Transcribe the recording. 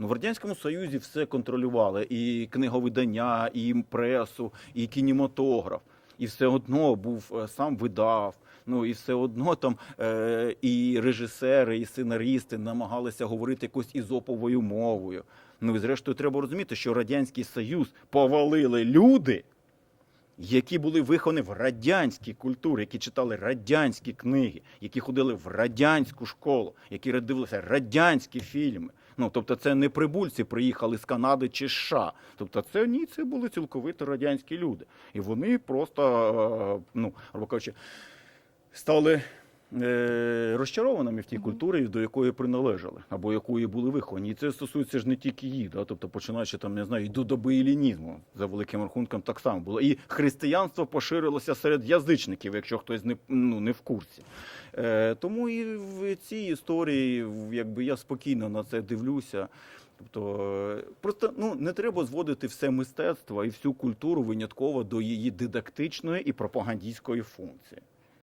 Ну, в Радянському Союзі все контролювали: і книговидання, і пресу, і кінематограф. І все одно був е, сам видав. Ну і все одно там е, і режисери, і сценаристи намагалися говорити якось ізоповою мовою. Ну і зрештою треба розуміти, що Радянський Союз повалили люди, які були виховані в радянській культурі, які читали радянські книги, які ходили в радянську школу, які дивилися радянські фільми. Ну тобто, це не прибульці приїхали з Канади чи США. Тобто, це ні, це були цілковито радянські люди. І вони просто, е, ну, кажучи, стали розчарованими в тій культурі, до якої приналежали, або якої були виховані. І це стосується ж не тільки їх, да? тобто починаючи там, не знаю, і до доби ілінізму, за великим рахунком, так само було. І християнство поширилося серед язичників, якщо хтось не, ну, не в курсі. Е, тому і в цій історії, якби я спокійно на це дивлюся. Тобто е, просто ну не треба зводити все мистецтво і всю культуру винятково до її дидактичної і пропагандистської функції.